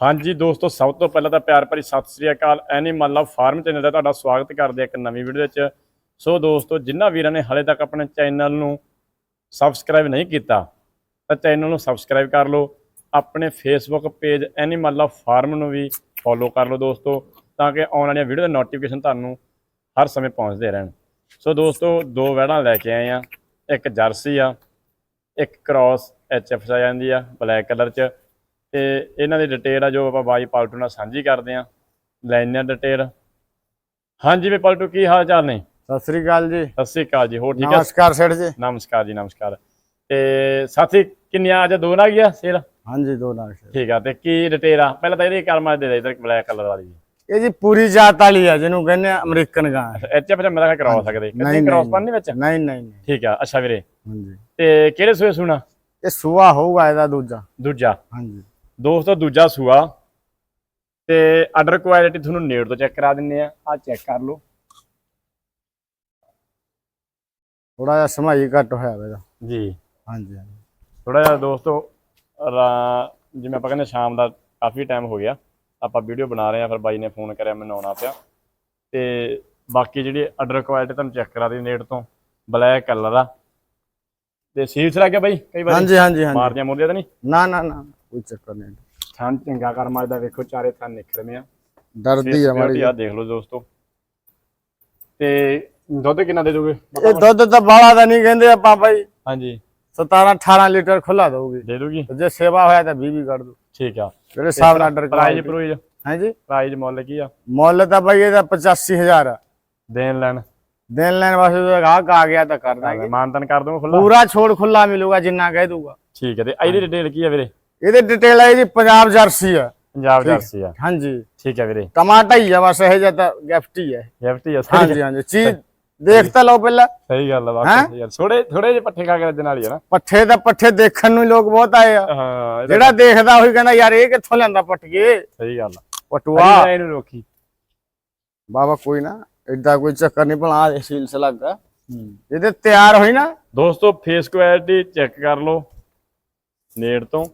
ਹਾਂਜੀ ਦੋਸਤੋ, ਸਭ ਤੋਂ ਪਹਿਲਾਂ ਤਾਂ ਪਿਆਰ ਭਰੀ ਸਤਿ ਸ੍ਰੀ ਅਕਾਲ। ਐਨੀਮਲ ਲਵ ਫਾਰਮ ਚੈਨਲ ਦਾ ਤੁਹਾਡਾ ਸਵਾਗਤ ਕਰਦੇ ਇੱਕ ਨਵੀਂ ਵੀਡੀਓ ਵਿੱਚ। ਸੋ ਦੋਸਤੋ ਜਿਨ੍ਹਾਂ ਵੀਰਾਂ ਨੇ ਹਲੇ ਤੱਕ ਆਪਣੇ ਚੈਨਲ ਨੂੰ ਸਬਸਕ੍ਰਾਈਬ ਨਹੀਂ ਕੀਤਾ, ਤਾਂ ਚੈਨਲ ਨੂੰ ਸਬਸਕ੍ਰਾਈਬ ਕਰ ਲਓ। ਆਪਣੇ Facebook page animal love farm ਨੂੰ ਵੀ ਫੋਲੋ ਕਰ ਲਓ ਦੋਸਤੋ, ਤਾਂ ਕਿ ਆਉਣ ਵਾਲੀਆਂ ਵੀਡੀਓ ਦੇ ਨੋਟੀਫਿਕੇਸ਼ਨ ਤੁਹਾਨੂੰ ਹਰ ਸਮੇਂ ਪਹੁੰਚਦੇ ਰਹਿਣ। ਸੋ ਦੋਸਤੋ, ਦੋ ਵੈੜਾਂ ਲੈ ਕੇ ਆਏ ਆ ਇੱਕ ਜਰਸੀ ਆ, ਇੱਕ ਕ੍ਰਾਸ ਐਚਐਫ ਆ ਜਾਂਦੀ ਆ ਬਲੈਕ ਕਲਰ 'ਚ। ਤੇ ਇਹਨਾਂ ਦੀ ਡਿਟੇਲ ਆ ਜੋ ਆਪਾਂ ਬਾਈ ਪਾਲਟੂ ਨਾਲ ਸਾਂਝੀ ਕਰਦੇ ਆ ਲੈਣੇ ਡਿਟੇਲ ਹਾਂਜੀ ਵੀ ਪਾਲਟੂ ਕੀ ਹਾਲ ਚਾਲ ਨੇ? ਸਤਿ ਸ੍ਰੀ ਅਕਾਲ ਜੀ। ਸਤਿ ਸ੍ਰੀ ਅਕਾਲ ਜੀ ਹੋਰ ਠੀਕ ਹੈ ਨਮਸਕਾਰ ਸੇਠ ਜੀ। ਨਮਸਕਾਰ ਜੀ ਨਮਸਕਾਰ। ਤੇ ਸਾਥੀ ਕਿੰਨੀਆਂ ਅੱਜ ਦੋ ਨਾ ਗਿਆ ਸੇਲ ਹਾਂਜੀ ਦੋ ਸੇਠ ਠੀਕ ਆ ਤੇ ਕੀ ਡਿਟੇਲ ਆ? ਪਹਿਲਾਂ ਤਾਂ ਇਹਦੀ ਕਰਮਾ ਦੇ ਦੇ ਇਧਰ ਬਲੈਕ ਕਲਰ ਵਾਲੀ ਜੀ। ਇਹ ਜੀ ਪੂਰੀ ਜਾਤ ਵਾਲੀ ਆ ਜਿਹਨੂੰ ਕਹਿੰਦੇ ਆ ਅਮਰੀਕਨ ਗਾਂ। ਐਚ ਐਫ ਮੈਂ ਤਾਂ ਕਰਾ ਸਕਦੇ ਨਹੀਂ, ਕਿੰਨੀ ਕ੍ਰਾਸ ਨਹੀਂ। ਵਿੱਚ? ਨਹੀਂ ਨਹੀਂ ਨਹੀਂ। ਠੀਕ ਆ ਅੱਛਾ ਵੀਰੇ। ਹਾਂਜੀ। ਤੇ ਕਿਹੜੇ ਸੂਏ ਸੁਣਾ? ਇਹ ਸੂਆ ਹੋਊਗਾ ਇਹਦਾ ਦੂਜਾ। ਦੂਜਾ। ਹਾਂਜੀ। ਦੋਸਤੋ ਦੂਜਾ ਸੂਆ। ਤੇ ਆਰਡਰ ਕੁਆਲਿਟੀ ਤੁਹਾਨੂੰ ਨੇੜ ਤੋਂ ਚੈੱਕ ਕਰਾ ਦਿੰਨੇ ਆ। ਆ ਚੈੱਕ ਕਰ ਲਓ। ਥੋੜਾ ਜਿਹਾ ਸਮਾਈ ਘੱਟ ਹੋਇਆ ਵਾ ਇਹਦਾ। ਜੀ। ਹਾਂਜੀ ਹਾਂਜੀ। ਥੋੜਾ ਜਿਹਾ ਦੋਸਤੋ ਰਾ- ਜਿਵੇਂ ਆਪਾਂ ਕਹਿੰਦੇ ਸ਼ਾਮ ਦਾ ਕਾਫੀ ਟਾਈਮ ਹੋ ਗਿਆ। ਆਪਾਂ ਵੀਡੀਓ ਬਣਾ ਰਹੇ ਆ ਫਿਰ ਬਾਈ ਨੇ ਫੋਨ ਕਰਿਆ ਮੈਨੂੰ ਆਉਣਾ ਪਿਆ। ਤੇ ਬਾਕੀ ਜਿਹੜੀ ਆਰਡਰ ਕੁਆਲਿਟੀ ਤੁਹਾਨੂੰ ਚੈੱਕ ਕਰਾ ਦੇ ਨੇੜ ਤੋਂ। ਬਲੈਕ ਕਲਰ ਆ। ਤੇ ਸੀਲਸ ਲੱਗ ਗਿਆ ਬਾਈ ਕਈ ਵਾਰੀ ਹਾਂਜੀ ਹਾਂਜੀ ਹਾਂਜੀ। ਮਾਰਦੀਆਂ ਮੁਰਦੀਆਂ ਤਾਂ ਨਹੀਂ? ਨਾ ਨਾ ਨਾ। ਕੋਈ ਚੱਕਰ ਨਹੀਂ ਥਾਂ ਚੰਗਾ ਕਰਮਾ ਦਾ ਵੇਖੋ ਚਾਰੇ ਥਾਂ ਨਿਕਲਵੇਂ ਆ। ਡਰਦੀ ਆ ਮਾੜੀ ਆ ਦੇਖ ਲਓ ਦੋਸਤੋ। ਤੇ ਦੁੱਧ ਕਿੰਨਾ ਦੇ ਦੋਗੇ ਇਹ ਦੁੱਧ ਤਾਂ ਬਾਲਾ ਦਾ ਨਹੀਂ ਕਹਿੰਦੇ ਆਪਾਂ ਭਾਈ ਹਾਂਜੀ। 17 18 ਲੀਟਰ ਖੁੱਲਾ ਦਊਗੀ। ਦੇ ਦੋਗੀ ਜੇ ਸੇਵਾ ਹੋਇਆ ਤਾਂ 20 ਵੀ ਕੱਢ ਦੂ ਠੀਕ ਆ। ਜਿਹੜੇ ਹਿਸਾਬ ਨਾਲ ਆਰਡਰ ਪ੍ਰਾਈਜ਼ ਪ੍ਰੋਈਜ਼ ਹਾਂਜੀ? ਪ੍ਰਾਈਜ਼ ਮੁੱਲ ਕੀ ਆ? ਮੁੱਲ ਤਾਂ ਭਾਈ ਇਹਦਾ 85000 ਆ। ਦੇਣ ਲੈਣ। ਦੇਣ ਲੈਣ ਵਾਸਤੇ ਤਾਂ ਗਾਹਕ ਆ ਗਿਆ ਤਾਂ ਕਰ ਦਾਂਗੇ। ਮਾਨਤਨ ਕਰ ਦੂੰਗਾ ਖੁੱਲਾ ਪੂਰਾ ਛੋੜ ਖੁੱਲਾ ਮਿਲੂਗਾ ਜਿੰਨਾ ਕਹਿ ਦੂਗਾ ਠੀਕ ਹੈ ਤੇ ਇਹਦੀ ਡਿਟੇਲ ਕੀ ਆ ਵੀਰੇ? ਇਹਦੇ ਡਿਟੇਲ ਹੈ ਜੀ ਪੰਜਾਬ ਜਰਸੀ ਆ ਪੰਜਾਬ ਜਰਸੀ ਆ ਹਾਂਜੀ। ਠੀਕ ਹੈ ਵੀਰੇ। ਟਮਾਟਾ ਹੀ ਆ ਬਸ ਇਹ ਜਿਹਾ ਤਾਂ ਗਿਫਟ ਹੀ ਹੈ। ਗਿਫਟ ਆ ਹਾਂਜੀ ਹਾਂਜੀ। ਚੀਜ਼ ਦੇਖ ਤਾਂ ਲਓ ਪਹਿਲਾਂ। ਸਹੀ ਗੱਲ ਆ ਬਾਕੀ ਯਾਰ ਥੋੜੇ ਥੋੜੇ ਜਿਹੇ ਪੱਠੇ ਖਾ ਕੇ ਰੱਜਣ ਵਾਲੀ ਆ ਨਾ। ਪੱਠੇ ਤਾਂ ਪੱਠੇ ਦੇਖਣ ਨੂੰ ਹੀ ਲੋਕ ਬਹੁਤ ਆਏ ਆ। ਹਾਂ ਜਿਹੜਾ ਦੇਖਦਾ ਉਹੀ ਕਹਿੰਦਾ ਯਾਰ ਇਹ ਕਿੱਥੋਂ ਲਿਆਂਦਾ ਪਟਕੇ ਸਹੀ ਗੱਲ ਆ। ਆਹ ਇਹਨੂੰ ਰੋਕੀ। ਬਾਬਾ ਕੋਈ ਨਾ ਏਡਾ ਕੋਈ ਚੱਕਰ ਨਹੀਂ ਭਲਾ ਇਹ ਸੀਲਸ ਲੱਗਾ ਇਹਦੇ ਤਿਆਰ ਹੋਈ ਨਾ। ਦੋਸਤੋ ਫੇਸ ਕੁਆਲਿਟੀ ਚੈੱਕ ਕਰ ਲਓ। ਨੇੜ ਤੋਂ।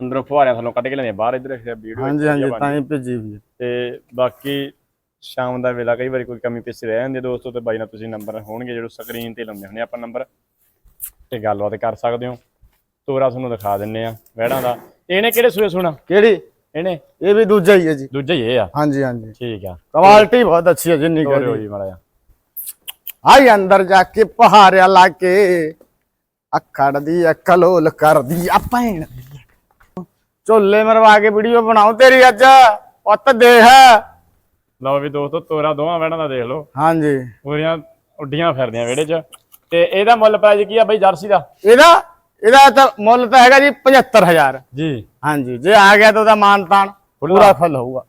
ਅੰਦਰੋਂ ਫੁਹਾਰਿਆਂ ਥੱਲੋਂ ਕੱਢ ਕੇ ਲੈਣੇ ਬਾਹਰ ਇਧਰ ਵੀਡੀਓ ਹਾਂਜੀ ਹਾਂਜੀ ਤਾਂ ਹੀ ਭੇਜੀ ਵੀ ਹੈ। ਤੇ ਬਾਕੀ ਸ਼ਾਮ ਦਾ ਵੇਲਾ ਕਈ ਵਾਰੀ ਕੋਈ ਕਮੀ ਪੇਸ਼ੀ ਰਹਿ ਜਾਂਦੀ ਹੈ ਦੋਸਤੋ ਤੇ ਬਾਈ ਨਾਲ ਤੁਸੀਂ ਨੰਬਰ ਹੋਣਗੇ ਜਿਹੜੇ ਸਕਰੀਨ ਤੇ ਲਾਉਂਦੇ ਹੁੰਦੇ ਆਪਾਂ ਨੰਬਰ ਤੇ ਗੱਲਬਾਤ ਕਰ ਸਕਦੇ ਹੋ। ਤੋਰਾ ਤੁਹਾਨੂੰ ਦਿਖਾ ਦਿੰਨੇ ਆ ਵਹਿੜਾਂ ਦਾ। ਇਹਨੇ ਕਿਹੜੇ ਸੂਏ ਸੁਣਾ? ਕਿਹੜੀ? ਇਹਨੇ ਇਹ ਵੀ ਦੂਜਾ ਹੀ ਹੈ ਜੀ। ਦੂਜਾ ਹੀ ਇਹ ਆ? ਹਾਂਜੀ ਹਾਂਜੀ। ਠੀਕ ਆ। ਕੁਆਲਿਟੀ ਬਹੁਤ ਅੱਛੀ ਹੈ ਜਿੰਨੀ ਕਹੀ ਹੋਈ ਮਾੜਾ ਆਈ ਅੰਦਰ ਜਾ ਕੇ ਪਹਾੜਿਆ ਲਾ ਕੇ ਅਖੜ ਦੀ ਅਕਲੋਲ ਕਰਦੀ ਆ ਭੈਣ ਝੋਲੇ ਮਰਵਾ ਕੇ ਵੀਡੀਓ ਬਣਾਉ ਤੇਰੀ ਅੱਜ। ਪੁੱਤ ਦੇਖ। ਲਓ ਵੀ ਦੋਸਤੋ ਤੋਰਾ ਦੋਵਾਂ ਵਹਿੜਾਂ ਦਾ ਦੇਖ ਲਓ। ਹਾਂਜੀ। ਪੂਰੀਆਂ ਉੱਡੀਆਂ ਫਿਰਦੀਆਂ ਵਿਹੜੇ 'ਚ। ਤੇ ਇਹਦਾ ਮੁੱਲ ਪ੍ਰਾਈਸ ਕੀ ਆ ਬਈ ਜਰਸੀ ਦਾ? ਇਹਦਾ ਇਹਦਾ ਤਾਂ ਮੁੱਲ ਤਾਂ ਹੈਗਾ ਜੀ 75000 ਜੀ। ਹਾਂਜੀ ਜੇ ਆ ਗਿਆ ਤਾਂ ਉਹਦਾ ਮਾਨਤਾਨ ਪੂਰਾ ਫੁੱਲ ਹੋਊਗਾ।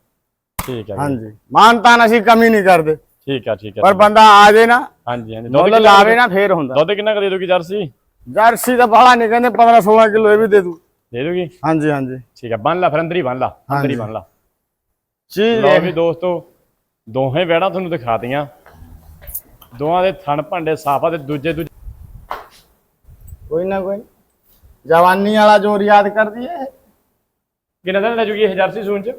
ਠੀਕ ਜੀ, ਹਾਂਜੀ ਮਾਨਤਾਨ ਅਸੀਂ ਕਮੀ ਨਹੀਂ ਕਰਦੇ। ਠੀਕ ਆ ਠੀਕ ਆ। ਪਰ ਬੰਦਾ ਆ ਜੇ ਨਾ ਹਾਂਜੀ ਹਾਂਜੀ। ਦੁੱਧ ਮੁੱਲ ਲਾਵੇ ਨਾ ਫੇਰ ਹੁੰਦਾ। ਦੁੱਧ ਕਿੰਨਾ ਕੁ ਦੇ ਦੋਗੀ ਜਰਸੀ? ਜਰਸੀ ਤਾਂ ਬਾਹਲਾ ਨਹੀਂ ਕਹਿੰਦੇ 15 16 ਕਿਲੋ ਇਹ ਵੀ ਦੇ ਦੂ ਦੇ ਦੋਗੀ? ਹਾਂਜੀ ਹਾਂਜੀ। ਠੀਕ ਆ ਬੰਨ ਲਾ ਫਿਰ ਅੰਦਰ ਹੀ ਬੰਨ ਲਾ ਅੰਦਰ ਹੀ। ਬੰਨ ਲਾ। ਚੀਜ਼ ਲਓ ਵੀ ਦੋਸਤੋ ਦੋਹੇ ਵਹਿੜਾਂ ਤੁਹਾਨੂੰ ਦਿਖਾਤੀਆਂ ਦੋਵਾਂ ਦੇ ਥਣ ਭਾਂਡੇ ਸਾਫਾ ਤੇ ਦੂਜੇ ਦੂਜੇ ਕੋਈ ਨਾ ਕੋਈ। ਜਵਾਨੀ ਵਾਲਾ ਜੋਰ ਯਾਦ ਕਰਦੀ ਹੈ ਕਿੰਨੇ ਦਿਨ ਲੈ ਜੂਗੀ ਇਹ ਜਰਸੀ ਸੂਨ ਚ?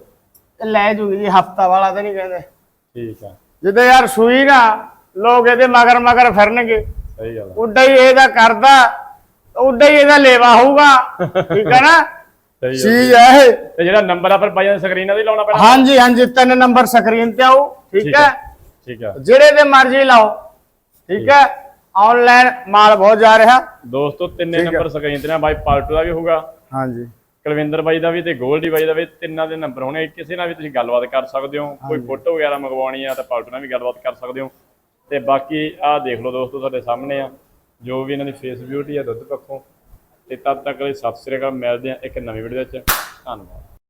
ਲੈ ਜੂਗੀ ਜੀ ਹਫਤਾ ਵਾਲਾ ਤਾਂ ਨਹੀਂ ਕਹਿੰਦੇ। ਠੀਕ ਆ। ਜਿੱਦੇ ਯਾਰ ਸੂਈ ਨਾ ਲੋਕ ਇਹਦੇ ਮਗਰ ਮਗਰ ਫਿਰਨਗੇ। ਸਹੀ ਗੱਲ ਆ। ਉੱਡਾ ਹੀ ਇਹਦਾ ਕਰਦਾ। ਉੱਡਾ ਹੀ ਇਹਦਾ ਲੇਵਾ ਹੋਊਗਾ। ਠੀਕ ਹੈ ਨਾ? ਚੀਜ਼ ਹੈ ਇਹ। ਤੇ ਜਿਹੜਾ ਨੰਬਰ ਆ ਫਿਰ ਬਾਈਆਂ ਦੀ ਸਕਰੀਨਾਂ ਤੇ ਲਾਉਣਾ ਪੈਣਾ। ਹਾਂਜੀ ਹਾਂਜੀ ਤਿੰਨ ਨੰਬਰ ਸਕਰੀਨ ਤੇ ਆਓ। ਠੀਕ ਠੀਕ ਹੈ ਠੀਕ ਆ। ਜਿਹੜੇ ਤੇ ਮਰਜ਼ੀ ਲਾਓ। ਠੀਕ ਹੈ ਆਨਲਾਈਨ ਮਾਲ ਬਹੁਤ ਜਾ ਰਿਹਾ। ਦੋਸਤੋ ਤਿੰਨੇ ਨੰਬਰ ਸਕਰੀਨ ਤੇ ਨਾ ਬਾਈ ਪਾਲਟੂ ਦਾ ਵੀ ਹੋਊਗਾ। ਹਾਂਜੀ। ਕੁਲਵਿੰਦਰ ਬਾਈ ਦਾ ਵੀ ਤੇ ਗੋਲਡੀ ਬਾਈ ਦਾ ਵੀ ਤਿੰਨਾਂ ਦੇ ਨੰਬਰ ਹੋਣੇ। ਕਿਸੇ ਨਾਲ ਵੀ ਤੁਸੀਂ ਗੱਲਬਾਤ ਕਰ ਸਕਦੇ ਹੋ। ਕੋਈ ਫੋਟੋ ਵਗੈਰਾ ਮੰਗਵਾਉਣੀ ਆ ਤਾਂ ਪਾਲਟੂ ਨਾਲ ਵੀ ਗੱਲਬਾਤ ਕਰ ਸਕਦੇ ਹੋ। ਤੇ ਬਾਕੀ ਆਹ ਦੇਖ ਲਓ ਦੋਸਤੋ ਤੁਹਾਡੇ ਸਾਹਮਣੇ ਆ। ਜੋ ਵੀ ਇਹਨਾਂ ਦੀ ਫੇਸ ਬਿਊਟੀ ਆ ਦੁੱਧ ਪੱਖੋਂ। ਤੇ ਤਦ ਤੱਕ ਲਈ ਸਤਿ ਸ੍ਰੀ ਅਕਾਲ, ਮਿਲਦੇ ਆ ਇੱਕ ਨਵੀਂ ਵੀਡੀਓ ਵਿੱਚ ਧੰਨਵਾਦ।